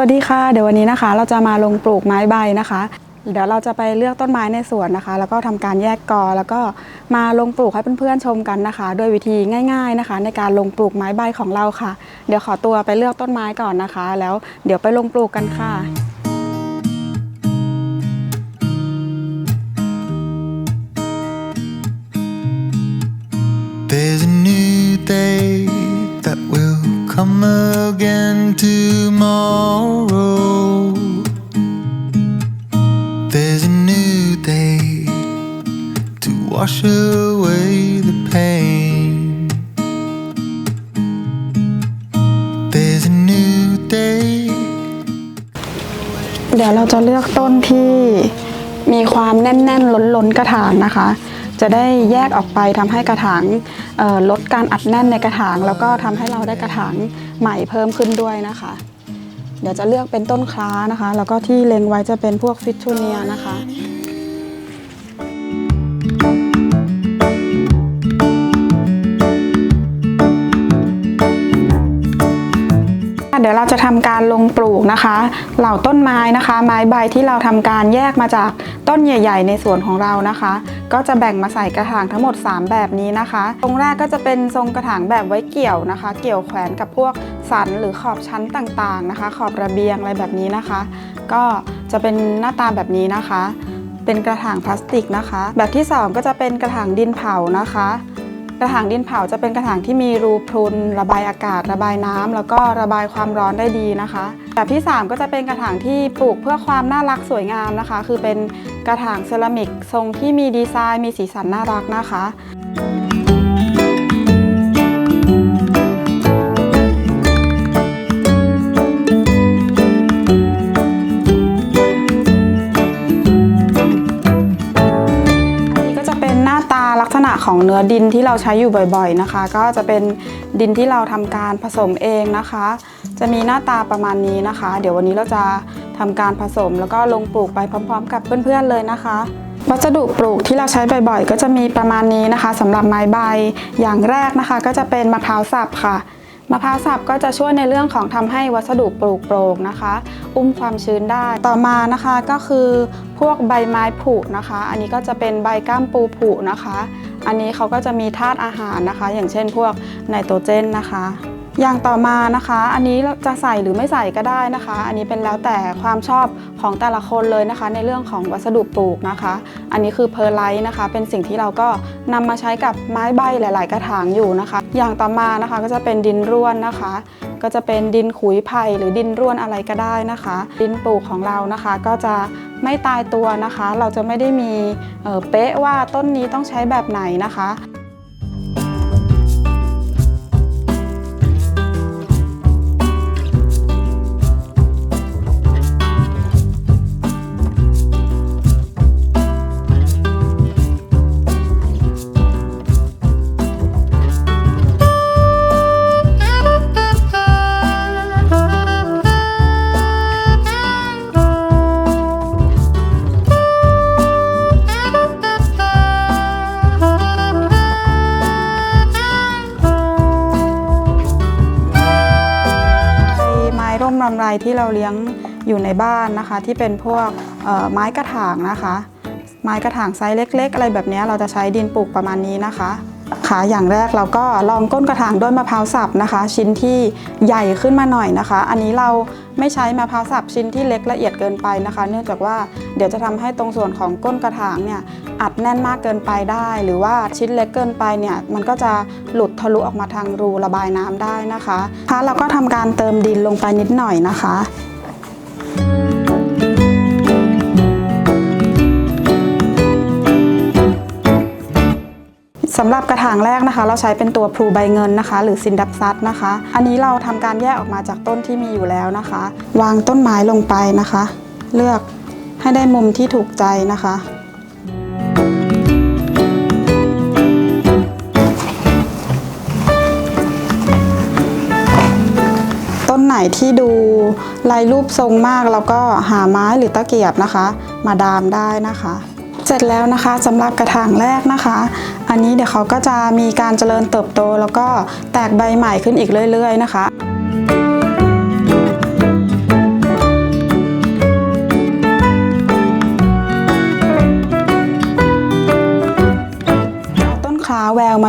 วัสดีค่ะ เดี๋ยววันนี้นะคะ เราจะมาลงปลูกไม้ใบนะคะ เดี๋ยวเราจะไปเลือกต้นไม้ในสวนนะคะ แล้วก็ทำการแยกกอ แล้วก็มาลงปลูกให้เพื่อนๆชมกันนะคะ โดยวิธีง่ายๆนะคะ ในการลงปลูกไม้ใบของเราค่ะ เดี๋ยวขอตัวไปเลือกต้นไม้ก่อนนะคะ แล้วเดี๋ยวไปลงปลูกกันค่ะ away the pain. There's a new day. เดี๋ยวเราจะเลือกต้นที่มีความแน่น ๆ ล้นๆกระถางนะคะ จะได้แยกออกไปทำให้กระถางเอ่อลดการอัดแน่นในกระถาง แล้วก็ทำให้เราได้กระถางใหม่เพิ่มขึ้นด้วยนะคะ เดี๋ยวจะเลือกเป็นต้นคล้านะคะ แล้วก็ที่เล็งไว้จะเป็นพวกฟิชชูเนียนะคะ เดี๋ยวเราจะทำการลงปลูกนะคะ เหล่าต้นไม้นะคะ ไม้ใบที่เราทำการแยกมาจากต้นใหญ่ ๆ ในสวนของเรานะคะ ก็จะแบ่งมาใส่กระถางทั้งหมด 3 แบบนี้นะคะตรงแรกก็จะเป็นทรงกระถางแบบไว้เกี่ยวนะคะ เกี่ยวแขวนกับพวกสันหรือขอบชั้นต่างๆนะคะ ขอบระเบียงอะไรแบบนี้นะคะ ก็จะเป็นหน้าตาแบบนี้นะคะ เป็นกระถางพลาสติกนะคะ แบบที่สองก็จะเป็นกระถางดินเผานะคะ กระถางดินเผาจะเป็นกระถางที่มีรูพรุน ระบายอากาศ ระบายน้ำแล้วก็ระบายความร้อนได้ดีนะคะ แบบที่ 3 ก็จะเป็นกระถางที่ปลูกเพื่อความน่ารักสวยงามนะคะ คือเป็นกระถางเซรามิกทรงที่มีดีไซน์ มีสีสันน่ารักนะคะ ของเนื้อดินที่เราใช้อยู่บ่อยๆนะคะ ก็จะเป็นดินที่เราทำการผสมเองนะคะ จะมีหน้าตาประมาณนี้นะคะ เดี๋ยววันนี้เราจะทำการผสมแล้วก็ลงปลูกไปพร้อม ๆ กับเพื่อนๆเลยนะคะวัสดุปลูกที่เราใช้บ่อยๆ ก็จะมีประมาณนี้นะคะสำหรับไม้ใบอย่างแรกนะคะ ก็จะเป็นมะพร้าวสับค่ะ มะพร้าวสับก็จะช่วยในเรื่องของทำให้วัสดุปลูกโปร่งนะคะ อุ้มความชื้นได้ ต่อมานะคะก็คือพวกใบไม้ผุนะคะ อันนี้ก็จะเป็นใบก้ามปูผุนะคะ อันนี้เขาก็จะมีธาตุอาหารนะคะ อย่างเช่นพวกไนโตรเจนนะคะ อย่างต่อมานะคะ อันนี้จะใส่หรือไม่ใส่ก็ได้นะคะ อันนี้เป็นแล้วแต่ความชอบของแต่ละคนเลยนะคะ ในเรื่องของวัสดุปลูกนะคะ อันนี้คือเพอร์ไลท์นะคะ เป็นสิ่งที่เราก็นำมาใช้กับไม้ใบหลาย ๆ กระถางอยู่นะคะ อย่างต่อมานะคะก็จะเป็นดินร่วนนะคะ ก็จะเป็นดินขุยไผ่หรือดินร่วนอะไรก็ได้นะคะ ดินปลูกของเรานะคะ ก็จะไม่ตายตัวนะคะ เราจะไม่ได้มีเออเป๊ะว่าต้นนี้ต้องใช้แบบไหนนะคะ ร่มรำไรที่เราเลี้ยงอยู่ในบ้านนะคะ ที่เป็นพวกไม้กระถางนะคะ ไม้กระถางไซส์เล็ก ๆ อะไรแบบนี้เราจะใช้ดินปลูกประมาณนี้นะคะค่ะอย่างแรกเราก็ลองก้นกระถางด้วยมะพร้าวสับนะคะ ชิ้นที่ใหญ่ขึ้นมาหน่อยนะคะ อันนี้เราไม่ใช้มะพร้าวสับชิ้นที่เล็กละเอียดเกินไปนะคะ เนื่องจากว่าเดี๋ยวจะทำให้ตรงส่วนของก้นกระถางเนี่ย อัดแน่นมากเกินไปได้ หรือว่าชิ้นเล็กเกินไปเนี่ยมันก็จะหลุดทะลุออกมาทางรูระบายน้ำได้นะคะคะเราก็ทำการเติมดินลงไปนิดหน่อยนะคะสำหรับกระถางแรกนะคะ เราใช้เป็นตัวพลูใบเงินนะคะ หรือซินดับซัตนะคะ อันนี้เราทำการแยกออกมาจากต้นที่มีอยู่แล้วนะคะ วางต้นไม้ลงไปนะคะ เลือกให้ได้มุมที่ถูกใจนะคะ นไหนที่ดูลายรูปทรงมากเราก็หาไม้หรือตะเกียบนะคะ มาดามได้นะคะ เสร็จแล้วนะคะสำหรับกระถางแรกนะคะ อันนี้เดี๋ยวเขาก็จะมีการเจริญเติบโต แล้วก็แตกใบใหม่ขึ้นอีกเรื่อย ๆ นะคะ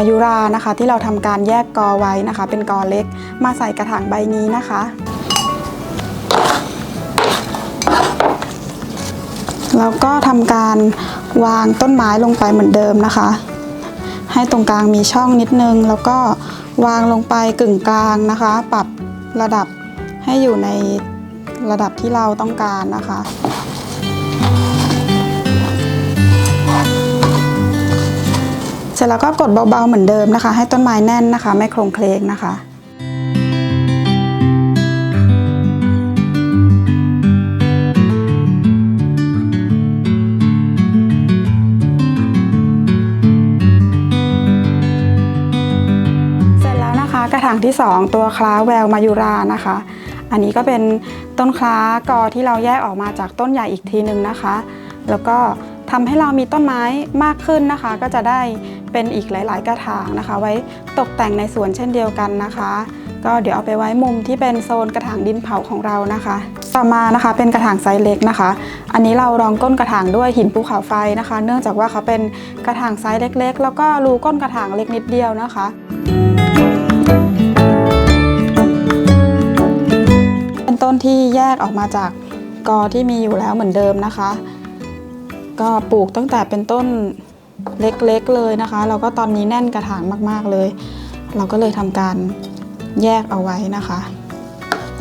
ายุรานะคะ ที่เราทำการแยกกอไว้นะคะ เป็นกอเล็กมาใส่กระถางใบนี้นะคะ แล้วก็ทำการวางต้นไม้ลงไปเหมือนเดิมนะคะ ให้ตรงกลางมีช่องนิดนึง แล้วก็วางลงไปกึ่งกลางนะคะ ปรับระดับให้อยู่ในระดับที่เราต้องการนะคะ ร็จแล้วก็กดเบาๆเหมือนเดิมนะคะ ให้ต้นไม้แน่นนะคะ ไม่โครงเคลงนะคะเสร็จแล้วนะคะกระถางที่ 2 ตัวคล้าแววมายุรานะคะ อันนี้ก็เป็นต้นคล้ากอที่เราแยกออกมาจากต้นใหญ่อีกทีหนึ่งนะคะ แล้วก็ทำให้เรามีต้นไม้มากขึ้นนะคะ ก็จะได้ เป็นอีกหลาย ๆ กระถางนะคะ ไว้ตกแต่งในสวนเช่นเดียวกันนะคะ ก็เดี๋ยวเอาไปไว้มุมที่เป็นโซนกระถางดินเผาของเรานะคะ ต่อมานะคะเป็นกระถางไซส์เล็กนะคะ อันนี้เรารองก้นกระถางด้วยหินภูเขาไฟนะคะ เนื่องจากว่าเขาเป็นกระถางไซส์เล็ก ๆ แล้วก็รูก้นกระถางเล็กนิดเดียวนะคะเป็นต้นที่แยกออกมาจากกอที่มีอยู่แล้วเหมือนเดิมนะคะ ก็ปลูกตั้งแต่เป็นต้น เล็กๆเลยนะคะ เราก็ตอนนี้แน่นกระถางมากๆเลย เราก็เลยทำการแยกเอาไว้นะคะ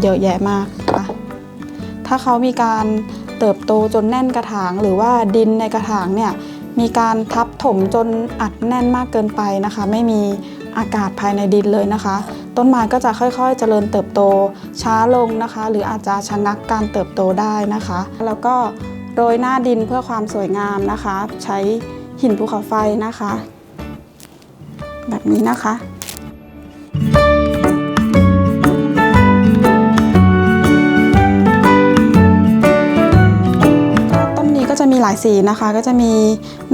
เยอะแยะมากค่ะถ้าเขามีการเติบโตจนแน่นกระถางหรือว่าดินในกระถางเนี่ยมีการทับถมจนอัดแน่นมากเกินไปนะคะ ไม่มีอากาศภายในดินเลยนะคะ ต้นไม้ก็จะค่อยๆ เจริญเติบโตช้าลงนะคะ หรืออาจจะชะงักการเติบโตได้นะคะ แล้วก็โรยหน้าดินเพื่อความสวยงามนะคะ ใช้ หินภูเขาไฟนะคะ แบบนี้นะคะต้นนี้ก็จะมีหลายสีนะคะก็จะมี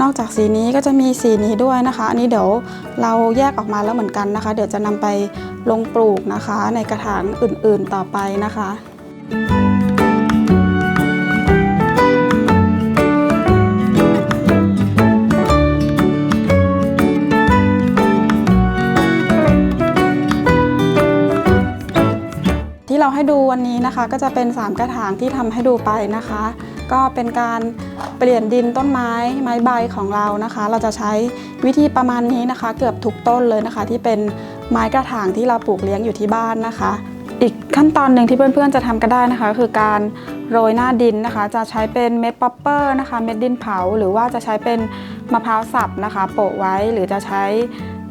นอกจากสีนี้ก็จะมีสีนี้ด้วยนะคะ อันนี้เดี๋ยวเราแยกออกมาแล้วเหมือนกันนะคะ เดี๋ยวจะนำไปลงปลูกนะคะ ในกระถางอื่นๆต่อไปนะคะ ที่เราให้ดูวันนี้นะคะ ก็จะเป็น 3 กระถางที่ทำให้ดูไปนะคะ ก็เป็นการเปลี่ยนดินต้นไม้ไม้ใบของเรานะคะ เราจะใช้วิธีประมาณนี้นะคะ เกือบทุกต้นเลยนะคะ ที่เป็นไม้กระถางที่เราปลูกเลี้ยงอยู่ที่บ้านนะคะ อีกขั้นตอนหนึ่งที่เพื่อนๆจะทำก็ได้นะคะ คือการโรยหน้าดินนะคะ จะใช้เป็นเม็ดป๊อปเปอร์นะคะเม็ดดินเผา หรือว่าจะใช้เป็นมะพร้าวสับนะคะ โปะไว้หรือจะใช้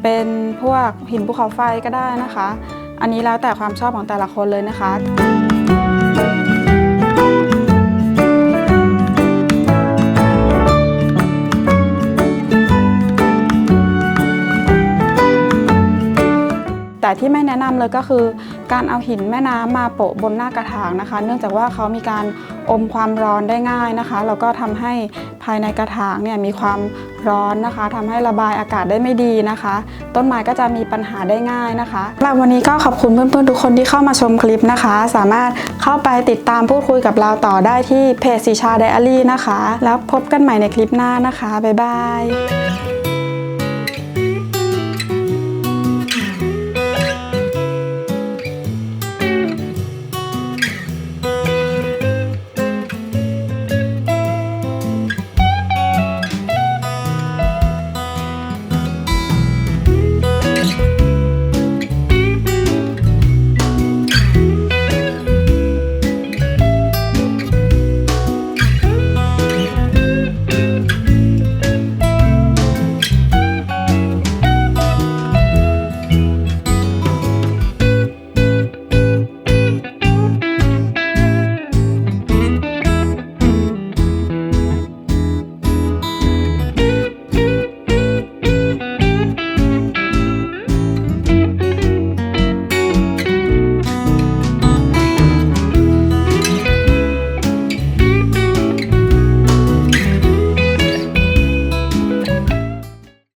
เป็นพวกหินภูเขาไฟก็ได้นะคะ อันนี้แล้วแต่ความชอบของแต่ละคนเลยนะคะ ที่ไม่แนะนำเลยก็คือ การเอาหินแม่น้ำมาโปะบนหน้ากระถางนะคะ เนื่องจากว่าเขามีการอมความร้อนได้ง่ายนะคะแล้วก็ทำให้ภายในกระถางเนี่ยมีความร้อนนะคะทำให้ระบายอากาศได้ไม่ดีนะคะ ต้นไม้ก็จะมีปัญหาได้ง่ายนะคะสำหรับวันนี้ก็ขอบคุณเพื่อนๆทุกคนที่เข้ามาชมคลิปนะคะ สามารถเข้าไปติดตามพูดคุยกับเราต่อได้ที่เพจสีชาไดอารี่นะคะ แล้วพบกันใหม่ในคลิปหน้านะคะบ๊ายบาย